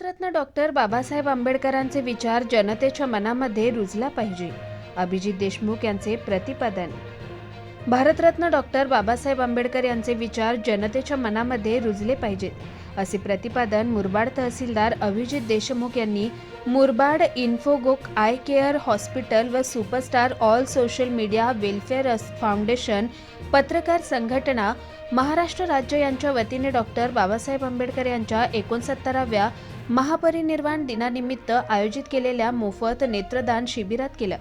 Doctor Babasaheb आंबेडकरांचे विचार जनतेच्या मनामध्ये रुजला पाहिजे. अभिजित देशमुख यांचे प्रतिपादन. भारतरत्न डॉक्टर बाबासाहेब आंबेडकर यांचे विचार जनतेच्या मनामध्ये रुजले पाहिजेत. असे प्रतिपादन मुरबाड तहसीलदार अभिजित देशमुख यांनी मुरबाड इन्फोगोक आय केअर हॉस्पिटल व superstar all social media welfare foundation पत्रकार संघटना महाराष्ट्र राज्य यांच्या वतीने डॉक्टर बाबासाहेब आंबेडकर यांच्या एकोणसत्तराव्या महापरिनिर्वाण दिनानिमित्त आयोजित केलेल्या मोफत नेत्रदान शिबिरात केलं.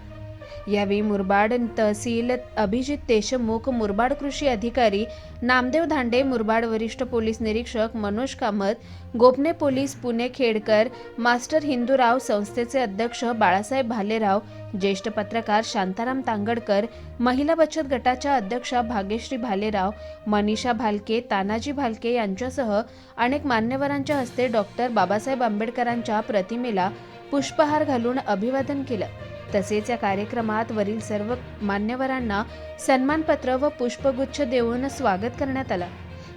यावेळी मुरबाड तहसील अभिजित देशमुख मुरबाड कृषी अधिकारी नामदेव धांडे मुरबाड वरिष्ठ पोलीस निरीक्षक मनोज कामत गोपने पोलीस पुणे खेडकर मास्टर हिंदूराव संस्थेचे अध्यक्ष बाळासाहेब भालेराव ज्येष्ठ पत्रकार शांताराम तांगडकर महिला बचत गटाच्या अध्यक्षा भाग्यश्री भालेराव मनीषा भालके तानाजी भालके यांच्यासह अनेक मान्यवरांच्या हस्ते डॉक्टर बाबासाहेब आंबेडकरांच्या प्रतिमेला पुष्पहार घालून अभिवादन केलं. तसेच या कार्यक्रमात वरील सर्व मान्यवरांना सन्मानपत्र व पुष्पगुच्छ देऊन स्वागत करण्यात आलं.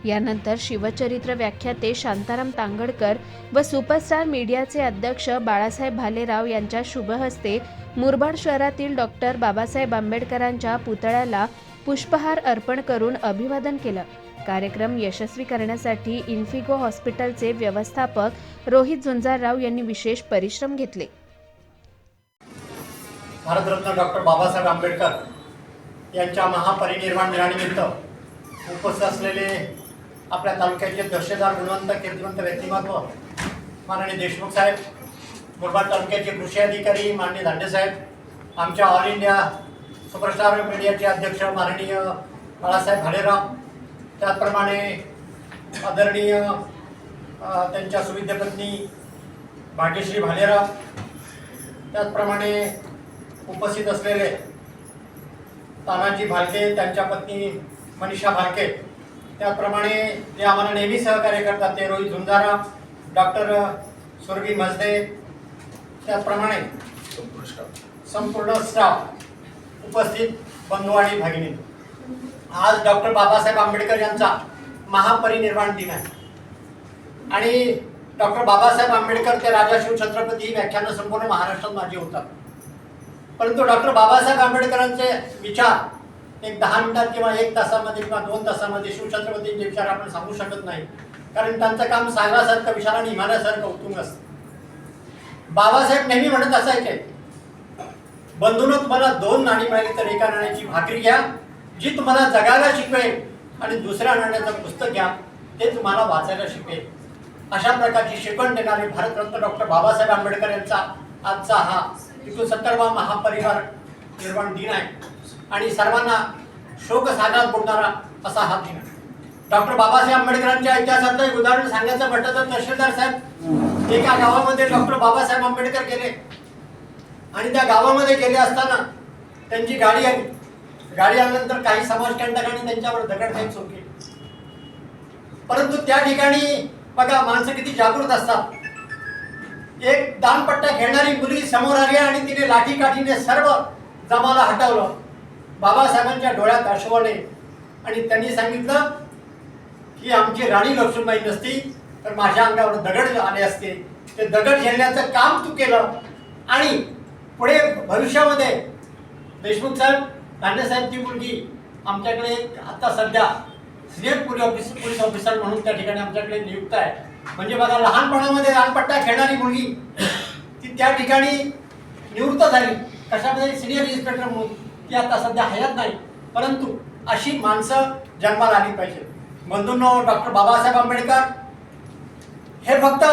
यानंतर शिवचरित्र व्याख्याते शांताराम तांगडकर व सुपरस्टार मीडियाचे अध्यक्ष बाळासाहेब भालेराव यांच्या शुभहस्ते मुरबाड शहरातील डॉक्टर बाबासाहेब आंबेडकरांच्या पुतळ्याला पुष्पहार अर्पण करून अभिवादन केलं. कार्यक्रम यशस्वी करण्यासाठी इन्फिगो हॉस्पिटलचे व्यवस्थापक रोहित झुंजारराव यांनी विशेष परिश्रम घेतले. भारतरत्न डॉक्टर बाबासाहेब आंबेडकर यांच्या महापरिनिर्वाण दिनानिमित्त उपस्थित असलेले आपल्या तालुक्याचे दर्शेदार गुणवंत केंद्रवंत व्यक्तिमत्व माननीय देशमुख साहेब मुरबाड तालुक्याचे कृषी अधिकारी माननीय दांडे साहेब आमच्या ऑल इंडिया सुपरस्टार मीडियाचे अध्यक्ष माननीय बाळासाहेब भालेराव त्याचप्रमाणे आदरणीय त्यांच्या सुविद्य पत्नी भाग्यश्री भालेराव त्याचप्रमाणे उपस्थित असलेले तानाजी भालके त्यांच्या पत्नी मनीषा भालके. त्याचप्रमाणे जे आम्हाला नेहमी सहकार्य करतात. ते रोहित झुंजारा डॉक्टर सुरभी मजदे. त्याचप्रमाणे संपूर्ण स्टाफ उपस्थित बंधू आणि भगिनी. आज डॉक्टर बाबासाहेब आंबेडकर यांचा महापरिनिर्वाण दिन आहे. आणि डॉक्टर बाबासाहेब आंबेडकर ते राजा शिवछत्रपती ही व्याख्यानं संपूर्ण महाराष्ट्रात माझी होतात. परंतु डॉक्टर बाबासाहेब आंबेडकरांचे विचार एक दहा मिनिटात किंवा एक तासामध्ये किंवा दोन तासामध्ये शिवछत्रपतींचे विचार आपण सांगू शकत नाही. कारण त्यांचं काम सागरासारखं विशाल आणि हिमालयासारखं उत्तुंग असतं. बाबासाहेब नेहमी म्हणत असायचे बंधून तुम्हाला दोन नाणी मिळाली तर एका नाण्याची भाकरी घ्या जी तुम्हाला जगायला शिकवेल आणि दुसऱ्या नाण्याचं पुस्तक घ्या ते तुम्हाला वाचायला शिकवेल. अशा प्रकारची शिकवण देणारे भारतरत्न डॉक्टर बाबासाहेब आंबेडकर यांचा आजचा हा एकोणसत्तरवा महापरिवार निर्माण दिन आहे. आणि सर्वांना शोक सागरात बोलणारा असा हा दिन आहे. डॉक्टर बाबासाहेब आंबेडकरांच्या इतिहासातलं एक उदाहरण सांगायचं म्हटलं तर तहसीलदार साहेब एका गावामध्ये डॉक्टर बाबासाहेब आंबेडकर गेले. आणि त्या गावामध्ये गेले असताना त्यांची गाडी आली. गाडी आल्यानंतर काही समाजकंटकांनी त्यांच्यावर दगडफेक सुरू केली परंतु त्या ठिकाणी बघा माणसं किती जागृत असतात. एक दानपट्टा खेळणारी मुलगी समोर आली आणि तिने लाठी काठीने सर्व जमाला हटवलं. बाबासाहेबांच्या डोळ्यात अश्रू आणि त्यांनी सांगितलं की आमची राणी लक्ष्मीबाई नसती तर माझ्या अंगावर दगड आले असते. ते दगड झेलण्याचं काम तू केलं. आणि पुढे भविष्यामध्ये देशमुख साहेब दांडे ती मुलगी आमच्याकडे एक आता सध्या senior police officer police officer म्हणून त्या ठिकाणी आमच्याकडे नियुक्त आहे. म्हणजे बघा लहानपणामध्ये दानपट्टा खेळणारी मुलगी ती त्या ठिकाणी निवृत्त झाली. कशामध्ये? सिनियर इन्स्पेक्टर म्हणून. ती आता सध्या हयात नाही. परंतु अशी माणसं जन्माला आली पाहिजे. बंधूंनो डॉक्टर बाबासाहेब आंबेडकर हे फक्त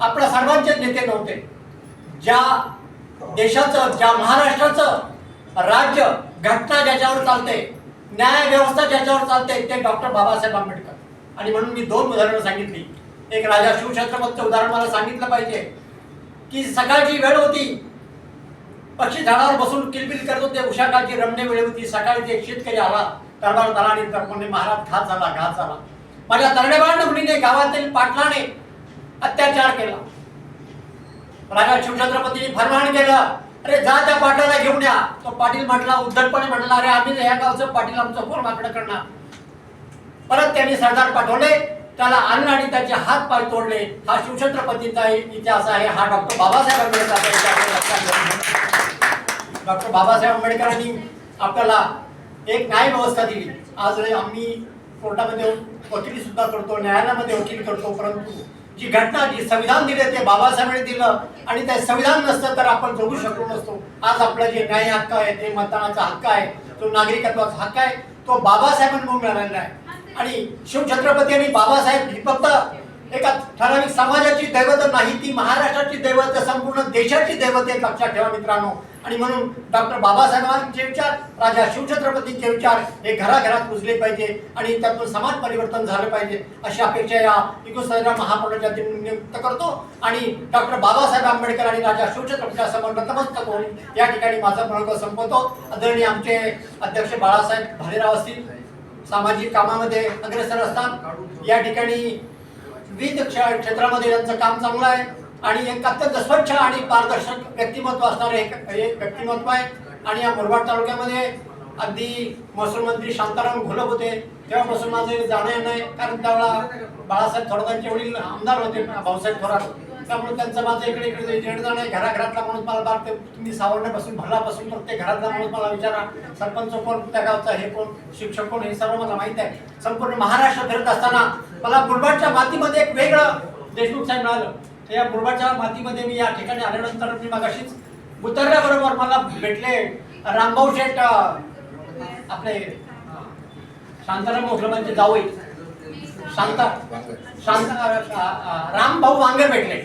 आपल्या सर्वांचेच नेते नव्हते. ज्या देशाचं ज्या महाराष्ट्राचं राज्य घटना ज्याच्यावर चालते न्याय व्यवस्था ज्याच्यावर चालते ते डॉक्टर बाबासाहेब आंबेडकर. आणि म्हणून मी दोन उदाहरणं सांगितली. एक राजा शिवछत्रपतीचं उदाहरण मला सांगितलं पाहिजे. की सकाळची वेळ होती. पक्षी झाडावर बसून किलबिल करत होते. उषा रमणे वेळ होती. सकाळी एक शेतकरी आला. दरबार दलाने तर महाराज घात झाला घात झाला. माझ्या तरडेबांड मुलीने गावातील पाटलाने अत्याचार केला. राजा शिवछत्रपतीने फरमान केलं. अरे जा त्या पाटलाला घेऊन या. तो पाटील म्हटला उद्धटपणे म्हटला अरे आम्ही ह्या गावचं पाटील आमचं फोन माकडं करणार? परत त्यांनी सरदार पाठवले. त्याला आणलं आणि त्याचे हात पाय तोडले. हा शिवछत्रपतीचा इतिहास आहे. हा डॉक्टर बाबासाहेब आंबेडकरांचा इतिहास डॉक्टर बाबासाहेब आंबेडकरांनी आपल्याला एक न्याय व्यवस्था दिली. आज आम्ही कोर्टामध्ये वकिली सुद्धा करतो न्यायालयामध्ये वकील करतो परंतु जी घटना जी संविधान दिले ते बाबासाहेबांनी दिलं आणि ते संविधान नसतं तर आपण जगू शकलो नसतो. आज आपला जे न्याय हक्क आहे ते मतदानाचा हक्क आहे तो नागरिकत्वाचा हक्क आहे तो बाबासाहेबांकडून मिळालेला आहे. आणि शिवछत्रपती आणि बाबासाहेब ही फक्त एका ठराविक समाजाची दैवत नाही ती महाराष्ट्राची दैवत संपूर्ण देशाची दैवत एक लक्षात ठेवा मित्रांनो. आणि म्हणून डॉक्टर बाबासाहेबांचे विचार राजा शिवछत्रपतींचे विचार हे घराघरात पुजले पाहिजे आणि त्यातून समाज परिवर्तन झालं पाहिजे अशी अपेक्षा या एकोणसाव्या महापौराच्या नियुक्त करतो. आणि डॉक्टर बाबासाहेब आंबेडकर आणि राजा शिवछत्रपतीच्या समोर नतमस्तक होऊन या ठिकाणी माझा प्रयोग संपवतो. आदरणीय आमचे अध्यक्ष बाळासाहेब भालेराव असतील सामाजिक कामामध्ये अग्रेसर असतात. या ठिकाणी विविध क्ष- क्षेत्रामध्ये यांचं काम चांगलं आहे. आणि एक अत्यंत स्वच्छ आणि पारदर्शक व्यक्तिमत्व असणारे एक व्यक्तिमत्व आहे. आणि या मुरबाड तालुक्यामध्ये अगदी महसूल मंत्री शांताराम घोलप होते. तेव्हापासून माझे जाणं येणं आहे. कारण त्यावेळा बाळासाहेब थोरातांचे वडील आमदार होते भाऊसाहेब थोरात. त्यामुळे त्यांचं माझं इकडे इकडे येणं जाणं आहे घराघरातला माणूस मला बाप तुम्ही सावरण्यापासून भरलापासून प्रत्येक घरातला माणूस मला विचारा. सरपंच कोण त्या गावचा हे कोण शिक्षक कोण हे सर्व मला माहीत आहे. संपूर्ण महाराष्ट्र फिरत असताना मला मुरबाडच्या मातीमध्ये एक वेगळं देशमुख साहेब मिळालं. तर या मुरबाडच्या मातीमध्ये मी या ठिकाणी आल्यानंतर मी मगाशीच उतरल्याबरोबर मला भेटले रामभाऊ शेठ आपले शांताराम मोगलमांचे म्हणजे जावई. शांता शांत रामभाऊ वांगे भेटले.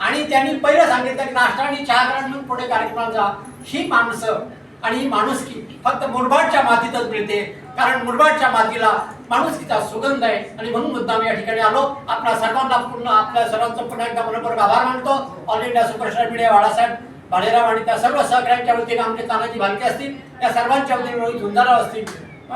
आणि त्यांनी पहिलं सांगितलं की नाश्ता आणि चहा करा म्हणून पुढे कार्यक्रमात जा. ही माणसं आणि ही माणुसकी फक्त मुरबाडच्या मातीतच मिळते. कारण मुरबाडच्या मातीला माणुसकीचा सुगंध आहे. आणि म्हणून मुद्दाम या ठिकाणी आलो. आपल्या सर्वांना पूर्ण आपल्या सर्वांचं पुन्हा एकदा मनपूर्वक आभार मानतो. All India superstar media Balasaheb Bhalerao आणि त्या सर्व सहकाऱ्यांच्या वतीने आमचे तानाजी भालके असतील या सर्वांच्या वतीने रोहित झुंजाराव असतील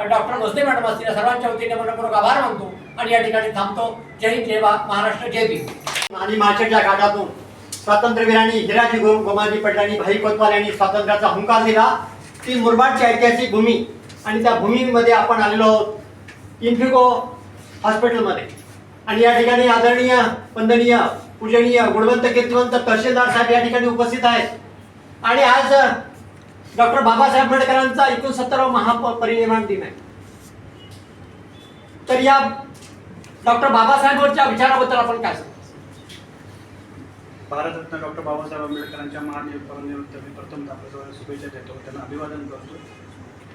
डॉक्टर भोसले मॅडम असतील या सर्वांच्या वतीने मनपूर्वक आभार मानतो. आणि या ठिकाणी थांबतो. जय हिंद जय महाराष्ट्र जय भीम. आणि मार्चेटच्या घाटातून स्वातंत्र्यवीरांनी हिराजी गुरु गोमाजी पटलांनी भाई कोतवाल यांनी स्वातंत्र्याचा हुंकार दिला. ती मुरबाडची ऐतिहासिक भूमी आणि त्या भूमीमध्ये आपण आलेलो आहोत इन्फिको हॉस्पिटलमध्ये आणि या ठिकाणी आदरणीय वंदनीय पूजनीय गुणवंत कीर्तिवंत तहसीलदार साहेब या ठिकाणी उपस्थित आहेत. आणि आज डॉक्टर बाबासाहेब आंबेडकरांचा एकोणसत्तरावा महापरिनिर्वाण दिन आहे. तर या डॉक्टर बाबासाहेबांच्या विचाराबद्दल आपण काय सांगतो भारतरत्न डॉक्टर बाबासाहेब आंबेडकरांच्या महानिर्वाणानिमित्त मी प्रथम आपल्याजवळ शुभेच्छा देतो त्यांना अभिवादन करतो.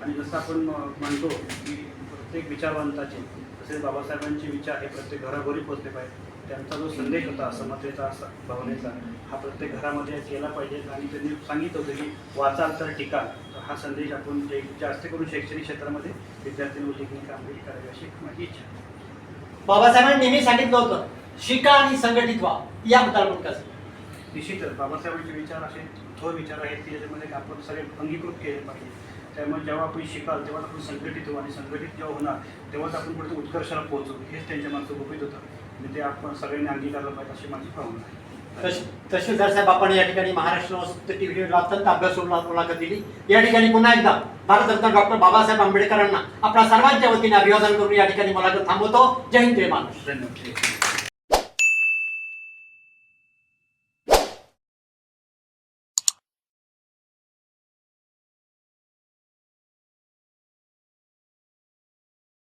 आणि जसं आपण म्हणतो की प्रत्येक विचारवंताचे तसेच बाबासाहेबांचे विचार हे प्रत्येक घराघरी पोचले पाहिजे. त्यांचा जो संदेश होता समतेचा असा भावनेचा हा प्रत्येक घरामध्ये केला पाहिजे. आणि त्यांनी सांगितलं होतं की वाचाल तर टीका. तर हा संदेश आपण जे जास्त करून शैक्षणिक क्षेत्रामध्ये विद्यार्थ्यांनी उल्लेखनीय कामगिरी करावी अशी माझी इच्छा बाबासाहेबांनी नेहमी सांगितलं होतं शिका आणि संघटित व्हा. याबद्दल आपण कसं निश्चितच. बाबासाहेबांचे विचार असे थोर विचार आहेत की ज्याच्यामध्ये आपण सगळे अंगीकृत केले पाहिजे. त्यामुळे जेव्हा आपण शिकाल तेव्हा आपण संघटित होऊ आणि संघटित जेव्हा होणार तेव्हाच आपण कुठे उत्कर्षाला पोहोचू. हेच त्यांच्या मागचं गुपित होतं. आणि ते आपण सगळ्यांनी अंगीकारलं पाहिजे अशी माझी भावना आहे. तश- तहसीलदार साहेब आपण या ठिकाणी महाराष्ट्र टीव्हीला अत्यंत अभ्यास मुलाखत दिली. या ठिकाणी पुन्हा एकदा भारतरत्न डॉक्टर बाबासाहेब आंबेडकरांना आपल्या सर्वांच्या वतीने अभिवादन करून या ठिकाणी मुलाखत थांबवतो. जय हिंद जय महाराष्ट्र. धन्यवाद.